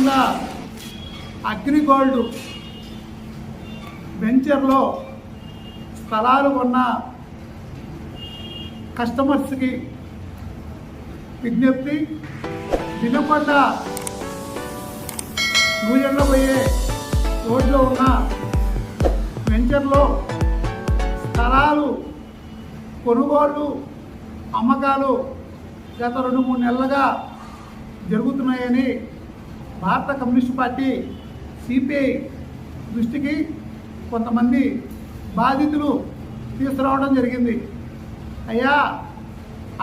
కింద అగ్రిగోల్డ్ వెంచర్లో స్థలాలు కొన్న కస్టమర్స్కి విజ్ఞప్తి. వినకొండ నూజెండ్ల పోయే రోడ్లో ఉన్న వెంచర్లో స్థలాలు కొనుగోళ్ళు అమ్మకాలు గత రెండు మూడు నెలలుగా జరుగుతున్నాయని భారత కమ్యూనిస్ట్ పార్టీ సిపిఐ దృష్టికి కొంతమంది బాధితులు తీసుకురావడం జరిగింది. అయ్యా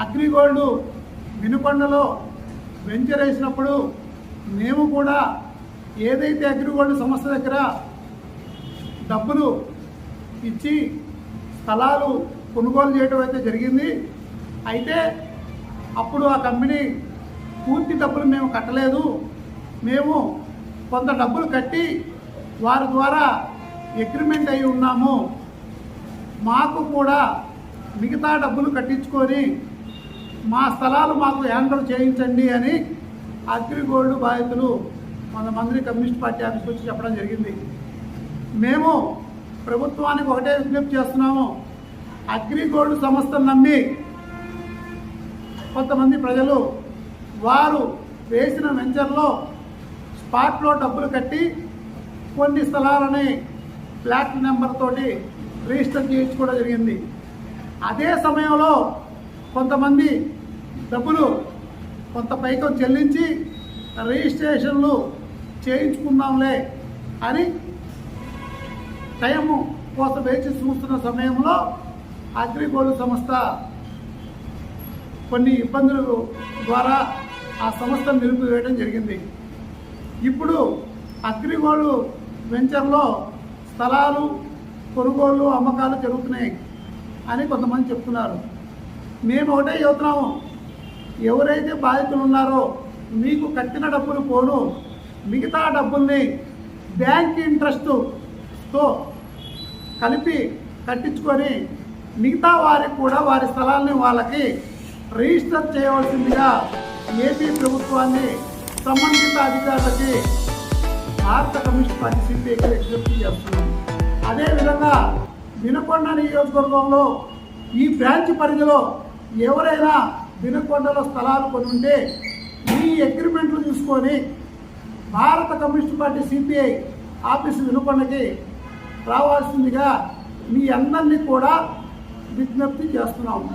అగ్రిగోల్డ్ వినుకొండలో వెంచర్ వేసినప్పుడు మేము కూడా ఏదైతే అగ్రిగోల్డ్ సంస్థ దగ్గర డబ్బులు ఇచ్చి స్థలాలు కొనుగోలు చేయడం అయితే జరిగింది. అయితే అప్పుడు ఆ కంపెనీ పూర్తి డబ్బులు మేము కట్టలేదు. మేము కొంత డబ్బులు కట్టి వారి ద్వారా అగ్రిమెంట్ అయి ఉన్నాము. మాకు కూడా మిగతా డబ్బులు కట్టించుకొని మా స్థలాలు మాకు హ్యాండల్ చేయించండి అని అగ్రిగోల్డ్ బాధితులు కొంతమంది కమ్యూనిస్ట్ పార్టీ ఆఫీస్కి వచ్చి చెప్పడం జరిగింది. మేము ప్రభుత్వానికి ఒకటే విజ్ఞప్తి చేస్తున్నాము. అగ్రిగోల్డ్ సంస్థను నమ్మి కొంతమంది ప్రజలు వారు వేసిన వెంచర్లో స్పాట్లో డబ్బులు కట్టి కొన్ని స్థలాలని ఫ్లాట్ నెంబర్ తోటి రిజిస్టర్ చేయించుకోవడం జరిగింది. అదే సమయంలో కొంతమంది డబ్బులు కొంత పైకం చెల్లించి రిజిస్ట్రేషన్లు చేయించుకుందాంలే అని టైము కోసం వేచి చూస్తున్న సమయంలో అగ్రిగోల్డ్ సంస్థ కొన్ని ఇబ్బందుల ద్వారా ఆ సంస్థను నిలిపివేయడం జరిగింది. ఇప్పుడు అగ్రిగోల్డ్ వెంచర్లో స్థలాలు కొనుగోళ్ళు అమ్మకాలు జరుగుతున్నాయి అని కొంతమంది చెప్తున్నారు. మేము ఒకటే చెబుతున్నాము. ఎవరైతే బాధితులు ఉన్నారో మీకు కట్టిన డబ్బులు పోను. మిగతా డబ్బుల్ని బ్యాంక్ ఇంట్రెస్ట్తో కలిపి కట్టించుకొని మిగతా వారికి కూడా వారి స్థలాల్ని వాళ్ళకి రిజిస్టర్ చేయవలసిందిగా ఏపీ ప్రభుత్వాన్ని సంబంధిత అధికారులకి భారత కమ్యూనిస్ట్ పార్టీ సిపిఐకి విజ్ఞప్తి చేస్తున్నాం. అదేవిధంగా వినకొండ నియోజకవర్గంలో ఈ బ్రాంచ్ పరిధిలో ఎవరైనా వినకొండలో స్థలాలు కొని ఉంటే ఈ అగ్రిమెంట్లు తీసుకొని భారత కమ్యూనిస్ట్ పార్టీ సిపిఐ ఆఫీసు వినకొండకి రావాల్సిందిగా మీ అందరినీ కూడా విజ్ఞప్తి చేస్తున్నాము